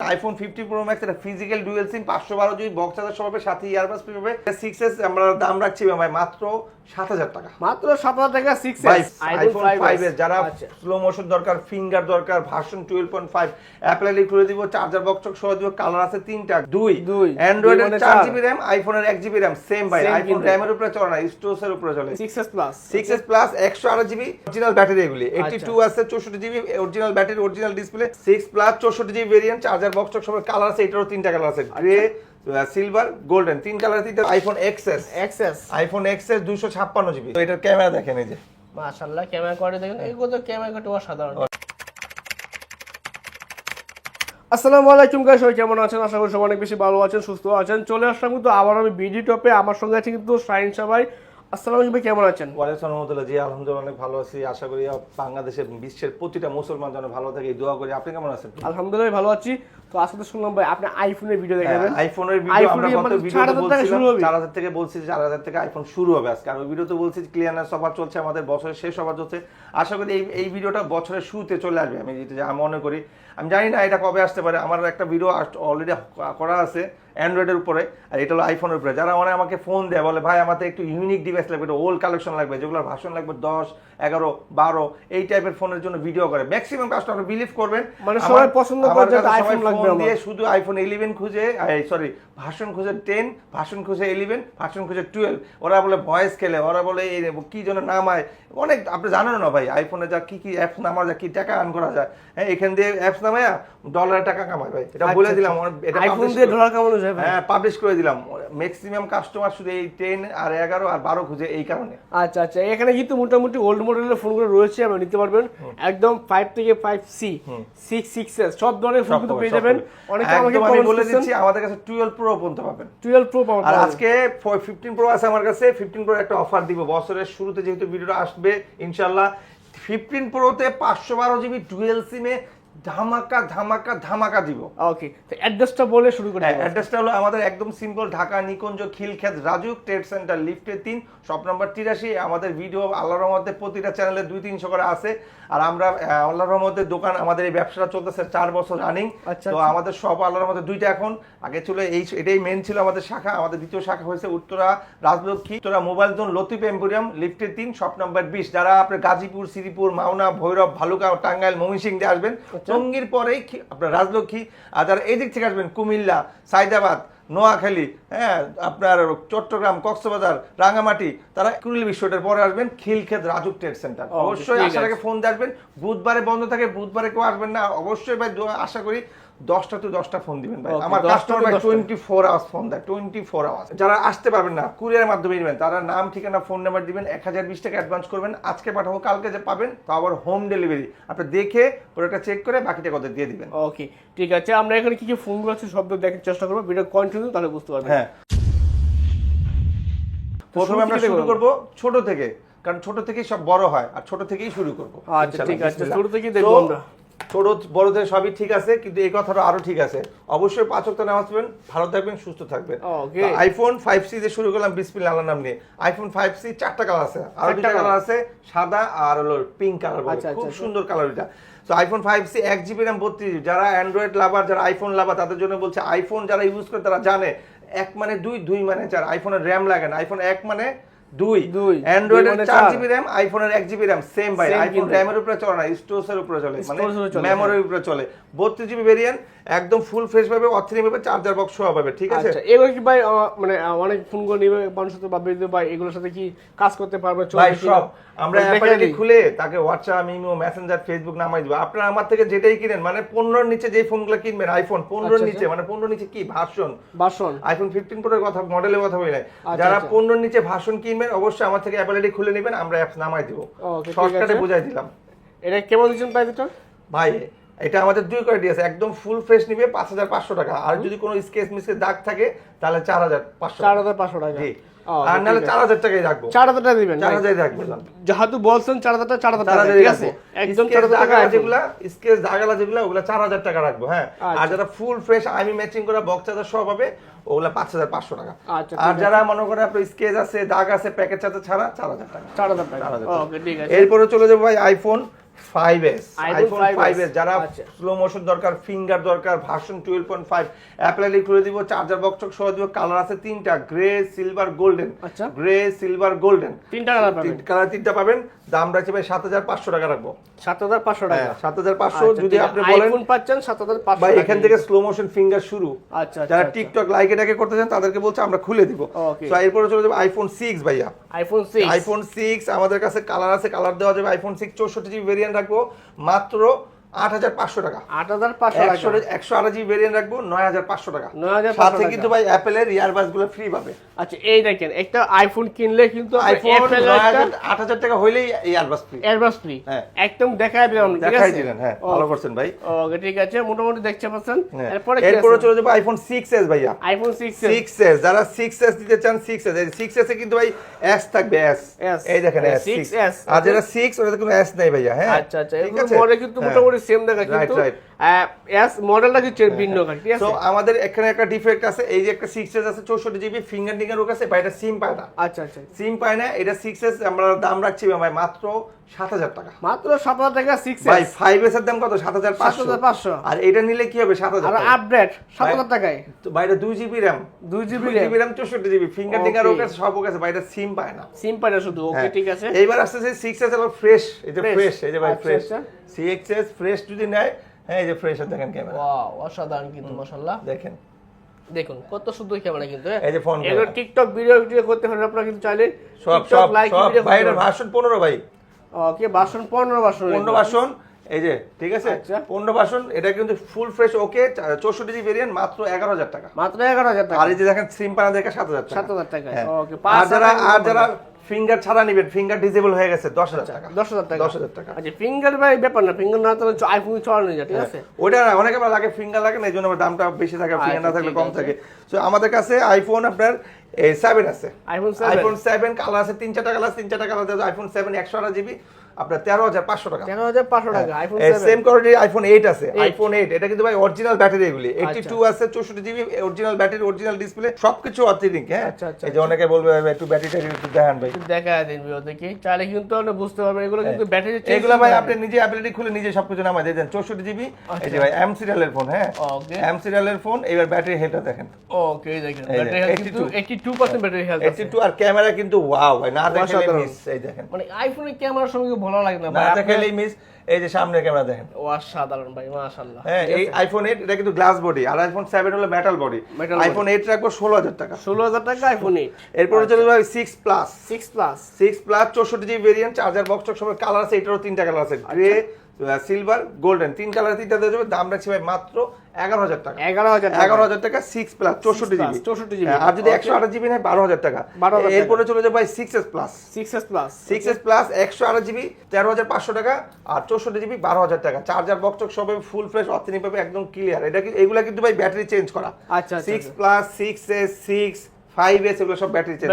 IPhone fifty pro max এটা physical dual SIM পাঁচশো বারো জিবি বক্স চার্জার সহ পাবে সাথে ইয়ারবাস ফ্রি পাবে সিক্স এস আমরা দাম রাখছি ভাই মাত্র সাত হাজার টাকা মাত্র সাত হাজার টাকা সিক্স ভাই আইফোন ফাইভ এর যারা আচ্ছা। স্লো মোশন দরকার ফিঙ্গার দরকার version twelve point five Apple খুলে দিব চার্জার বক্স সহ দিব কালার আছে তিনটা দুই দুই। অ্যান্ড্রয়েড এর মানে চার। জিবি র্যাম আইফোনের এক জিবি র্যাম সেম ভাই Same আইফোন। র্যামের উপরে চলে না স্টোস এর উপরে চলে six S plus six S plus একশো আট জিবি অরিজিনাল ব্যাটারি এগুলি এইটি আচ্ছা। টু আছে চৌষট্টি GB original battery original display six plus চৌষট্টি জিবি ভেরিয়েন্ট চার্জার বক্স সব কালার আছে এটারও তিনটা কালার আছে। গ্রে সিলভার গোল্ডেন তিন কালার তিনটা iPhone XS XS iPhone XS দুশো ছাপ্পান্ন জিবি তো এটার ক্যামেরা দেখেন এই যে। মাশাআল্লাহ ক্যামেরা কোয়ালিটি দেখুন এগুলো তো ক্যামেরা কোয়ালিটি অসাধারণ। আসসালামু আলাইকুম গাইস সবাই কেমন আছেন? আশা করি সবাই অনেক বেশি ভালো আছেন সুস্থ আছেন। চলে আসলাম কিন্তু আবার আমি বিডি টপে আমার সঙ্গে আছে কিন্তু শাহিন সবাই আসসালামু আলাইকুম ভাই কেমন আছেন? ওয়ালাইকুম রহমতুল্লাহ। জি আলহামদুলিল্লাহ অনেক ভালো আছি। আশা করি বাংলাদেশের বিশ্বের প্রতিটা মুসলমান যেন ভালো থাকে দোয়া করি। আপনি কেমন আছেন? আলহামদুলিল্লাহ ভালো আছি। তো আজকে শুনলাম ভাই আপনি আইফোনের ভিডিও দেখাবেন আইফোনের ভিডিও আমরা 4000 শুরু বলছিলাম হবে? চার হাজার থেকে বলছি যে চার হাজার থেকে আইফোন শুরু হবে আজকে। আর ওই ভিডিওতে বলছি ক্লিয়ারনেস অফার চলছে আমাদের বছরের শেষ অফার চলছে। আশা করি এই এই ভিডিওটা বছরের শুরুতে চলে আসবে। আমি যেটা যা মনে করি আমি জানি না এটা কবে আসতে পারে। আমার একটা ভিডিও অলরেডি করা আছে অ্যান্ড্রয়েডের উপরে আর এটা হলো আইফোনের উপরে। যারা মানে আমাকে ফোন দেয় বলে ভাই আমাদের একটু ইউনিক ডিভাইস লাগবে একটু ওল্ড কালেকশন লাগবে যেগুলোর ভাষণ লাগবে দশ এগারো বারো এই টাইপের ফোনের জন্য ভিডিও করে। ম্যাক্সিমাম কাস্টমার বিলিভ করবেন। মানে সবাই পছন্দ করে আমার ফোন দিয়ে শুধু আইফোন ইলেভেন খুঁজে সরি ভাষণ খুঁজে টেন ভাষণ খুঁজে ইলেভেন ভাষণ খুঁজে টুয়েলভ ওরা বলে ভয়েস খেলে ওরা বলে এই কি যেন নামায় অনেক আপনি জানেন না ভাই আইফোনে যা কি কি অ্যাপস নামা যায় কি টাকা আর্ন করা যায়। হ্যাঁ এখান দিয়ে অ্যাপস নামায় টাকা কামায় ভাই। এটা বলে দিলাম এটা আইফোন আচ্ছা, দিয়ে ডলার কামানো যায় হ্যাঁ পাবলিশ করে দিলাম। ম্যাক্সিমাম কাস্টমার শুধু এই টেন আর এগারো আর বারো খুঁজে এই কারণে। আচ্ছা আচ্ছা। এখানে কিন্তু মোটামুটি ওল্ড মডেলের ফোনগুলো রয়েছে আপনি নিতে পারবেন। একদম ফাইভ থেকে ফাইভ সি সিক্স সিক্স সব ধরনের ফোন কিন্তু পেয়ে যাবেন। পাবেন। অনেকে আমাকে আমি বলে দিচ্ছি আমাদের কাছে টুয়েলভ প্রো পর্যন্ত পাবেন। টুয়েলভ প্রো পাবেন আর আজকে ফিফটিন প্রো আছে আমার কাছে। ফিফটিন প্রো একটা অফার দিব। বছরের শুরুতে যেহেতু ভিডিওটা আসবে ইনশাআল্লাহ ফিফটিন প্রোতে পাঁচশো বারো জিবি টুয়েলভ সিমে ধামাকা ধামাকা ধামাকা দিব। ওকে তো অ্যাড্রেসটা বলে শুরু করি অ্যাড্রেসটা হলো আমাদের একদম simple Dhaka Nikunja Khilkhet Rajuk trade centre লিফটে তিন শপ নম্বর তিরাশি আমাদের ভিডিও আল্লাহর রহমতে প্রতিটা চ্যানেলে দুই তিনশো করে আছে। আর আমরা আহ, আল্লাহর রহমতের দোকান আমাদের এই ব্যবসাটা চলতেছে চার বছর রানিং আচ্ছা, তো আচ্ছা। আমাদের সব আল্লাহর রহমতে দুইটা এখন। আগে ছিল এই এটাই মেন ছিল আমাদের শাখা আমাদের দ্বিতীয় শাখা হয়েছে Uttara Rajlakshmi Uttara mobile zone Latif emporium লিফটে তিন শপ নম্বর বিশ। যারা আপনার গাজীপুর শ্রীপুর মাওনা ভৈরব ভালুকা টাঙ্গাইল ময়মনসিং দিয়ে আসবেন আচ্ছা। টঙ্গীর পরেই আপনার রাজলক্ষ্মী আর যারা এই দিক থেকে আসবেন কুমিল্লা সাইদাবাদ নোয়াখালী হ্যাঁ আপনার চট্টগ্রাম কক্সবাজার রাঙামাটি তারা কুড়িল বিশ্বটার পরে আসবেন খিলক্ষেত রাজুক ট্রেড সেন্টার। অবশ্যই আসার আগে ফোন দিয়ে আসবেন বুধবারে বন্ধ থাকে বুধবারে কেউ আসবেন না। অবশ্যই ভাই আশা করি দশটা টু দশটা ফোন দিবেন ভাই। আমার কাস্টমার ভাই টোয়েন্টি ফোর আওয়ার্স ফোন দেয় টোয়েন্টি ফোর আওয়ার্স যারা আসতে পারবেন না কুরিয়ার মাধ্যমে নেবেন তারা নাম ঠিকানা ফোন নাম্বার দিবেন এক হাজার বিশ টাকা অ্যাডভান্স করবেন। আজকে পাঠাবো কালকে যে পাবেন তো আবার হোম ডেলিভারি আপনি দেখে প্রোডাক্টটা চেক করে বাকিটা ওদের দিয়ে দিবেন। ওকে ঠিক আছে। আমরা এখানে কি কি ফোনগুলো আছে সব দেখার চেষ্টা করব। ভিডিও কন্টিনিউ তাহলে বুঝতে পারবেন। হ্যাঁ। প্রথমে আমরা শুরু করব? করব ছোট থেকে কারণ ছোট থেকেই সব বড় হয় আর ছোট থেকেই শুরু করব। আচ্ছা, ঠিক আছে। ছোট থেকেই দেখব আমরা। ছোট বড় থেকে সবই ঠিক আছে কিন্তু এই কথাটা আরও ঠিক আছে। অবশ্যই পাঁচ ওয়াক্ত নামাজ পড়বেন ভালো থাকবেন সুস্থ থাকবেন। আইফোন ফাইভ সি দিয়ে শুরু করলাম বিসমিল্লাহ আল্লাহর নাম নিয়ে। আইফোন ফাইভ সি চারটা কালার আছে আর দুটা কালার আছে সাদা আর হলো পিঙ্ক কালার আচ্ছা, খুব আচ্ছা, সুন্দর কালার এটা। তো আইফোন ফাইভ সি এক জিবি র্যাম বত্রিশ। যারা অ্যান্ড্রয়েড লাভার যারা আইফোন লাভার তাদের জন্য বলছে আইফোন যারা ইউজ করে তারা জানে এক মানে দুই দুই মানে চার। আইফোনের র্যাম লাগে না। আইফোন এক মানে দুই। দুই। অ্যান্ড্রয়েডের মানে চার চার। জিবি র্যাম আইফোনের এক জিবি র্যাম সেম ভাই। আইফোন র্যামের উপরে চলে না স্টোরেজের উপরে চলে। মানে Storage এর উপরে চলে, মেমোরির উপরে চলে। বত্রিশ জিবি ভেরিয়েন্ট একদম ফুল ফ্রেশ পাবে অথেনিক পাবে চার্জার বক্স সহ পাবে ঠিক আছে? আচ্ছা এগুলো কি ভাই মানে অনেক ফোনগুলো নিবে মানুষের সাথে বা বেরিয়ে ভাই এগুলোর সাথে কি কাজ করতে পারবে ভাই সব। আমরা দেখে খুলে তাকে হোয়াটসঅ্যাপ ইমো মেসেঞ্জার ফেসবুক নামাই দিব। আপনারা আমার থেকে যেটাই কিনেন মানে পনেরোর নিচে যে ফোনগুলো কিনবেন আইফোন পনেরোর আচ্ছা, নিচে মানে পনেরোর নিচে কি? ভার্সন বাসন আইফোন ফিফটিন প্রোর কথা মডেলের কথা বলি আচ্ছা, যারা আচ্ছা। পনেরোর নিচে ভাষণ কিনবেন অবশ্যই আমার থেকে অ্যাপল আইডি খুলে নেবেন আমরা অ্যাপস নামাই দিব। শর্টকাটে। বুঝাই দিলাম। এটা কেমন দিচ্ছেন প্রাইস এটা? ভাই এটা আমাদের দুই কোয়ালিটি আছে। একদম ফুল ফ্রেশ নিবে পাঁচ হাজার পাঁচশো টাকা। আর যদি কোনো স্কেচ মিসকে দাগ থাকে তাহলে চার হাজার পাঁচশো চার হাজার পাঁচশো টাকা। আর নাহলে চার হাজার টাকাই রাখব। চার হাজার টাকা দিবেন চার হাজার রাখব যেহেতু বলছেন চার হাজার টাকা চার হাজার চার টাকা ঠিক আছে? একদম চার হাজার টাকা যেগুলা স্কেচ দাগালা যেগুলা ওগুলা চার হাজার টাকা রাখব হ্যাঁ। আর আচ্ছা। যারা ফুল ফ্রেশ আমি ম্যাচিং করা বক্স চার্জার সব হবে ওগুলা পাঁচ হাজার পাঁচশো টাকা। আচ্ছা, আর যারা মনে করে আপনার স্কেচ আছে দাগ আছে প্যাকেট চার্জার ছাড়া চার হাজার টাকা। চার হাজার টাকা। এরপরে চলে যাব ভাই iPhone five iPhone iPhone 5s যারা আচ্ছা। স্লো মোশন দরকার ফিঙ্গার দরকার ভার্সন টুয়েলভ পয়েন্ট ফাইভ অ্যাপেলালি খুলে দিব চার্জার বক্স সহ দিব কালার আছে তিনটা গ্রে সিলভার গোল্ডেন আচ্ছা। গ্রে সিলভার গোল্ডেন তিনটা কালার পাবেন। কালার তিনটা পাবেন দাম রাখছে ভাই সাত হাজার পাঁচশো টাকা রাখব। সাত হাজার পাঁচশো টাকা। হ্যাঁ সাত হাজার পাঁচশো আচ্ছা, যদি আপনি বলেন আইফোন পাচ্ছেন সাত হাজার পাঁচশো ভাই এখান থেকে স্লো মোশন ফিঙ্গার শুরু। আচ্ছা যারা আচ্ছা। টিকটক লাইক এটাকে করতে চান তাদেরকে বলছে আমরা খুলে দিব. তো এরপরে চলে যাবে আইফোন সিক্স ভাইয়া। আইফোন সিক্স আইফোন সিক্স আমাদের কাছে কালার আছে কালার দেওয়া যাবে আইফোন সিক্স চৌষট্টি জিবি রাখব মাত্র আট হাজার পাঁচশো টাকা। আট হাজার পাঁচশো একশো একশো আট ভেরিয়েন্ট রাখব নয় হাজার পাঁচশো টাকা। 9,500 সাথে কিন্তু ভাই অ্যাপেলের ইয়ারবাসগুলো ফ্রি পাবে। আচ্ছা এই দেখেন একটা আইফোন কিনলে কিন্তু আইফোন আট হাজার টাকা হইলেই ইয়ারবাস ফ্রি এয়ারবাস ফ্রি। একদম দেখাই দিলাম দেখাই দিলেন হ্যাঁ ভালো করছেন ভাই। ওকে ঠিক আছে মোটামুটি দেখতে পাচ্ছেন। এরপরে এরপরে চলে যাব আইফোন সিক্স এস ভাইয়া। আইফোন সিক্স সিক্স এস যারা সিক্স এস দিতে চান সিক্স এস সিক্স এস এ কিন্তু ভাই এস থাকবে এস এই দেখেন এস 6S সিক্স আর সিক্স ওটাতে কোনো এস নেই ভাইয়া হ্যাঁ। আচ্ছা আচ্ছা ঠিক আছে? কিন্তু হ্যাঁ। মোটামুটি সেম দেখা কিন্তু. এস মডেলটা কিছু ভিন্ন হয় ঠিক আছে? আমাদের এখানে একটা ডিফেক্ট আছে এই যে একটা সিক্স এস আছে চৌষট্টি জিবি ফিঙ্গার টিঙ্গার রোগ কাছে বা এটা সিম পায় না। আচ্ছা আচ্ছা। সিম পায় না এটা সিক্স এস আমরা দাম রাখছি ভাই মাত্র সাত হাজার টাকা। মাত্র সাত হাজার টাকা সিক্স ভাই ফাইভ এস এর দাম কত? সাত হাজার পাঁচশো। 7,500 আর এটা নিলে কি হবে? সাত হাজার আপডেট সাত হাজার টাকায়। তো ভাইটা দুই জিবি র্যাম দুই জিবি জিবি র্যাম চৌষট্টি জিবি ফিঙ্গার টিঙ্গার ওর Okay. কাছে সব ওর কাছে ভাই এটা সিম পায় না। শুধু। ওকে হ্যাঁ। ঠিক আছে। এইবার আসতেছে সিক্স এস আবার ফ্রেশ এই যে। ফ্রেশ এই যে ভাই ফ্রেশ। সিক্স এস ফ্রেশ যদি নেয় হ্যাঁ এই যে ফ্রেশ দেখেন ক্যামেরা ওয়াও অসাধারণ কিন্তু মাশাআল্লাহ। দেখেন। দেখুন কত সুন্দর ক্যামেরা কিন্তু হ্যাঁ। এই যে phone এগুলো টিকটক ভিডিও ভিডিও করতে হলে আপনারা কিন্তু চাইলে সব সব লাইক সব। ভিডিও ভাই এটা ভার্সন পনেরো ভাই। ওকে বাসন পনেরো বাসন পনেরো বাসন এই যে ঠিক আছে? আচ্ছা। পনেরো বাসন এটা কিন্তু ফুল ফ্রেশ ওকে চৌষট্টি জি ভেরিয়েন্ট মাত্র এগারো হাজার টাকা। মাত্র এগারো হাজার টাকা। আর এই যে দেখেন সিম পানা দেখে সাত হাজার সাত হাজার টাকা। হ্যাঁ। ওকে আর যারা আর যারা ফিঙ্গার ছাড়া নিবেন ফিঙ্গার ডিসেবল হয়ে গেছে দশ হাজার টাকা। দশ হাজার টাকা। দশ হাজার টাকা। আচ্ছা ফিঙ্গার ভাই ব্যাপার না ফিঙ্গার না তাহলে আইফোন চলানো যায় ঠিক আছে? ওটা না অনেকে আবার লাগে ফিঙ্গার লাগে না এই জন্য আমার দামটা বেশি থাকে ফিঙ্গার না আচ্ছা, থাকলে কম থাকে। তো আমাদের কাছে আইফোন আপনার সেভেন আছে। আইফোন সেভেন কালার আছে তিন চারটা কালার তিন চারটা কালার আছে আইফোন সেভেন একশো আট জিবি আপনার তেরো হাজার পাঁচশো টাকা। তেরো হাজার পাঁচশো টাকা আইফোন সেম কোয়ালিটির আইফোন এইট আছে আইফোন এইট এটা কিন্তু ভাই অরিজিনাল ব্যাটারি এগুলি। এইটি আচ্ছা। টু আছে চৌষট্টি GB original battery original display সবকিছু অথেন্টিক হ্যাঁ? আচ্ছা, আচ্ছা, এই যে অনেকে বলবে ভাই, একটু ব্যাটারি টাটারি একটু দেখান ভাই। দেখা দিন দেখি চাইলে কিন্তু আপনি বুঝতে পারবেন এগুলো কিন্তু ব্যাটারি এগুলো ভাই আপনি নিজে অ্যাপ্লিটি খুলে নিজে সবকিছু নামাই দিয়ে দেন। চৌষট্টি জিবি এই যে ভাই এম সিরিয়ালের ফোন হ্যাঁ? এম সিরিয়ালের ফোন এবার ব্যাটারি হেলটা দেখেন। ওকে দেখেন ব্যাটারি হেলথ কিন্তু 82 82% ব্যাটারি হেলথ এইটি টু আর ক্যামেরা কিন্তু ওয়াও ভাই না দেখালে মিস এই দেখেন। মানে আইফোনের ক্যামেরার সঙ্গে ভালো লাগে না ভাই। খেলেই মিস এই যে সামনের ক্যামেরা দেখেন। অসাধারণ ভাই মাশাআল্লাহ। হ্যাঁ এই আইফোন 8 এটা কিন্তু গ্লাস বডি আর আইফোন 7 হলো মেটাল বডি আইফোন 8 রাখব ষোলো হাজার টাকা। ষোলো হাজার টাকা আইফোন 8 এরপর চলে যাবে 6 প্লাস 6 প্লাস 6 প্লাস চৌষট্টি জিবি ভেরিয়েন্ট চার্জার বক্স সব কালার আছে এটারও তিনটা কালার আছে। গ্রে সিলভার গোল্ডেন তিন কালার তিনটা দেওয়া যাবে দাম রাখছি ভাই মাত্র এগারো হাজার টাকা। এগারো হাজার এগারো হাজার টাকা সিক্স প্লাস চৌষট্টি জিবি 64 GB হ্যাঁ, আর যদি একশো আঠাশ জিবি নেয় বারো হাজার টাকা। 12,000 এরপরে চলে যাবে ভাই six S plus six S plus six S plus একশো আঠাশ জিবি তেরো হাজার পাঁচশো টাকা আর চৌষট্টি জিবি বারো হাজার টাকা। চার্জার বক্স সব ফুল ফ্রেশ অথেনিক পাবে একদম ক্লিয়ার এটা কি এগুলা কিন্তু ভাই ব্যাটারি চেঞ্জ করা। আচ্ছা six plus six S six five S এগুলো সব ব্যাটারি চেঞ্জ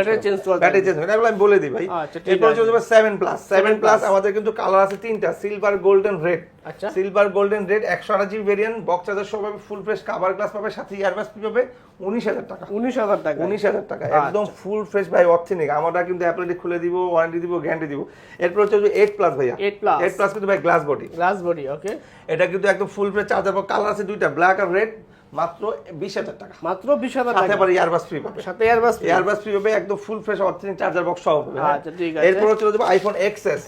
ব্যাটারি চেঞ্জ এগুলো আমি বলে দিই ভাই। আচ্ছা, এরপর যাবে সেভেন প্লাস সেভেন প্লাস আমাদের কিন্তু কালার আছে তিনটা সিলভার গোল্ডেন রেড আচ্ছা। সিলভার গোল্ডেন রেড একশো আঠাশ জিবি ভেরিয়েন্ট বক্স চার্জার সব পাবে ফুল ফ্রেশ কাভার গ্লাস পাবে সাথে ইয়ারবাস পাবে উনিশ হাজার টাকা। উনিশ হাজার টাকা। উনিশ হাজার টাকা। আচ্ছা। একদম ফুল ফ্রেশ ভাই অথেনিক। আমরা কিন্তু অ্যাপ্লিটি খুলে দিব ওয়ারেন্টি দিব গ্যারান্টি দিব। এরপর হচ্ছে এইট প্লাস ভাইয়া। 8 plus। এইট প্লাস কিন্তু ভাই glass body glass body okay এটা কিন্তু একদম ফুল ফ্রেশ চার্জার কালার আছে দুইটা ব্ল্যাক আর রেড মাত্র বিশ হাজার টাকা। মাত্র বিশ হাজার সাথে ইয়ারবাস ফ্রি পাবে। সাথে এয়ারবাস এয়ারবাস ফ্রি পাবে একদম ফুল ফ্রেশ চার্জার বক্স সহ পাবে হ্যাঁ। আচ্ছা, ঠিক আছে। এরপর চলে যাবে আইফোন এক্সএস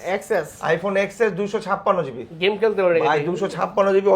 আইফোন এক্সএস দুশো ছাপ্পান্ন জিবি। গেম খেলতে পারে ভাই দুশো ছাপ্পান্ন জিবি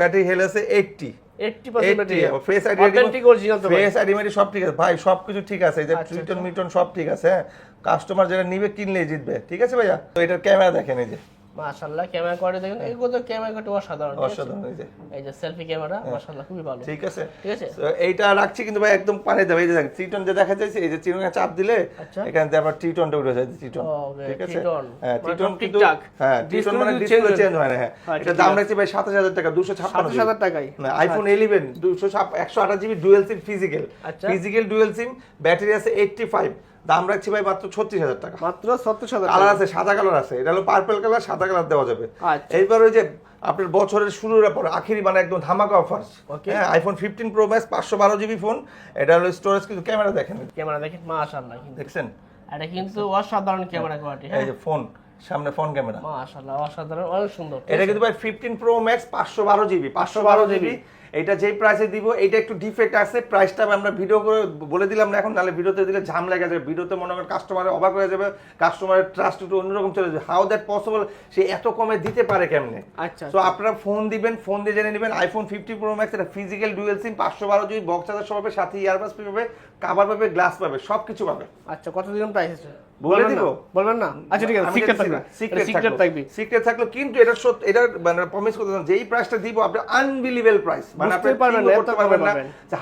ব্যাটারি আছে eighty eighty percent battery face ID authentic original তো ভাই। ফেস আইডি মেডি সব ঠিক আছে। ভাই সবকিছু ঠিক আছে। যে আচ্ছা, মিটন সব ঠিক আছে হ্যাঁ? কাস্টমার যেটা নিবে কিনলে জিতবে। ঠিক আছে ভাইয়া? তো এটার ক্যামেরা দেখেন এই যে। মাশাআল্লাহ ক্যামেরা কোয়ালিটি দেখেন এগুলো তো ক্যামেরা কোয়ালিটি অসাধারণ অসাধারণ এই যে। এই যে সেলফি ক্যামেরা মাশাআল্লাহ খুবই ভালো। ঠিক আছে। ঠিক আছে? এইটা রাখছি কিন্তু ভাই একদম পানি দেবে এই যে দেখেন ট্রিটন যে দেখা যাচ্ছে এই যে ট্রিটনে চাপ দিলে আচ্ছা। এখানে দিয়ে আবার ট্রিটনটা উঠে যায় ট্রিটন ঠিক আছে। হ্যাঁ মানে ট্রিটন সব কিন্তু হ্যাঁ ট্রিটন মানে ডিসপ্লে চেঞ্জ হয় না হ্যাঁ। এটা দাম রাখছি ভাই সাতাশ হাজার টাকা দুশো ছাপ্পান্ন সাতাশ হাজার টাকায়। আইফোন ইলেভেন দুশো একশো আঠাশ GB dual SIM physical. Physical dual SIM battery আছে এইটটি ফাইভ দাম রাখছি ভাই মাত্র ছত্রিশ হাজার টাকা। মাত্র ছত্রিশ হাজার কালার আছে সাদা কালার আছে। এটা হলো পার্পল কালার সাদা কালার দেওয়া যাবে। আচ্ছা। এইবার ওই যে আপনার বছরের শুরুর পর আখিরি মানে একদম ধামাকা অফার. হ্যাঁ আইফোন ফিফটিন প্রো ম্যাক্স পাঁচশো বারো জিবি ফোন এটা হলো স্টোরেজ কিন্তু ক্যামেরা দেখেন। ক্যামেরা দেখেন মা মাশাআল্লাহ কিন্তু। দেখছেন? এটা কিন্তু অসাধারণ ক্যামেরা কোয়ালিটি এই যে ফোন সামনে ফোন ক্যামেরা মাশাআল্লাহ অসাধারণ অনেক সুন্দর। এটা কিন্তু ভাই ফিফটিন প্রো ম্যাক্স পাঁচশো বারো জিবি পাঁচশো বারো জিবি এটা যেই প্রাইসে দিব এটা একটু ডিফেক্ট আছে প্রাইসটা আমরা ভিডিও করে বলে দিলাম না এখন নাহলে ভিডিওতে দিলে ঝাম লেগে যাবে। ভিডিওতে মনে করেন কাস্টমারের অবাক হয়ে যাবে কাস্টমারের ট্রাস্ট একটু অন্যরকম চলে যাবে। হাউ দ্যাট পসিবল সে এত কমে দিতে পারে কেমনে? আচ্ছা তো আপনারা ফোন দিবেন ফোন দিয়ে জেনে নেবেন আইফোন ফিফটি প্রো ম্যাক্স এটা ফিজিক্যাল ডুয়েল সিম পাঁচশো বারো জিবি বক্স চার্জার সব পাবে সাথে ইয়ারবাস পাবে কাভার পাবে গ্লাস পাবে সব কিছু পাবে। আচ্ছা কত দিন প্রাইস আছে? বলে দিব? বলবেন না? আচ্ছা ঠিক আছে সিক্রেট থাকবে সিক্রেট থাকবে। Secret থাকল কিন্তু এটা সত্য এটা মানে প্রমিস করতে যেই প্রাইসটা দিব আপনি আনবিলিভেবল প্রাইস মানে আপনি পারবেন না, করতে পারবেন না।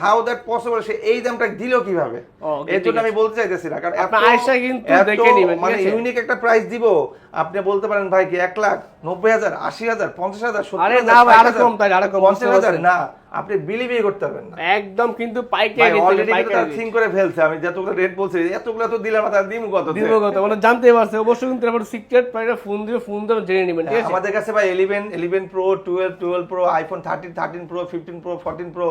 হাউ দ্যাট পসিবল সে এই দামটা দিল কীভাবে? এর জন্য আমি বলতে চাইতেছি না কারণ আপনার এত- কিন্তু দেখে নিবেন, মানে ইউনিক একটা প্রাইস দিব। আপনি বলতে পারেন ভাই কি এক লাখ নব্বই হাজার আশি হাজার পঞ্চাশ হাজার সত্তর আরে না ভাই, আরও কম তাই, আরও কম, পঞ্চাশ বুঝতে হাজার না। আপনি বিলিভই করতে পারবেন না। একদম কিন্তু পাইকারি অলরেডি কিন্তু তারা করে ফেলছে। আমি যতগুলো রেট বলছি এতগুলো তো দিলাম তার দিমু কত দিব কত? মানে জানতে পারছে। অবশ্যই কিন্তু আবার সিক্রেট প্রাইসটা ফোন দিয়ে ফোন দিয়ে জেনে নেবেন ঠিক আছে? আমাদের কাছে ভাই eleven eleven pro twelve twelve pro iPhone thirteen thirteen pro fifteen pro fourteen pro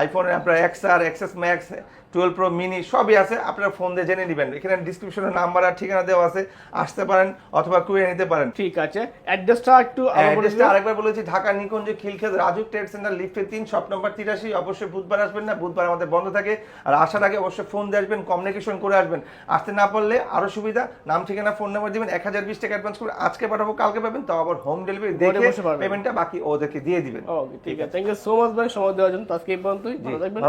আইফোনের আপনার এক্স আর XS max twelve pro mini সবই আছে। আপনার ফোন দিয়ে জেনে নেবেন। এখানে ডিসক্রিপশনে নাম্বার আর ঠিকানা দেওয়া আছে। আসতে পারেন অথবা কুয়ে নিতে পারেন। ঠিক আছে। অ্যাড্রেসটা একটু। আরেকবার বলেছি ঢাকা নিকুঞ্জ খিলক্ষেত রাজু ট্রেড সেন্টার লিফটে তিন শপ নম্বর তিরাশি অবশ্যই বুধবার আসবেন না বুধবার আমাদের বন্ধ থাকে। আর আসার আগে অবশ্যই ফোন দিয়ে আসবেন কমিউনিকেশন করে আসবেন। আসতে না পারলে আরও সুবিধা নাম ঠিকানা ফোন নাম্বার দিবেন এক হাজার বিশ টাকা অ্যাডভান্স করে আজকে পাঠাবো কালকে পাবেন তো আবার হোম ডেলিভারি দেখে পেমেন্টটা বাকি ওদেরকে দিয়ে দিবেন। ওকে ঠিক আছে। থ্যাংক ইউ সো মাচ ভাই সময় দেওয়ার জন্য। আজকে এই পর্যন্তই। ভালো থাকবেন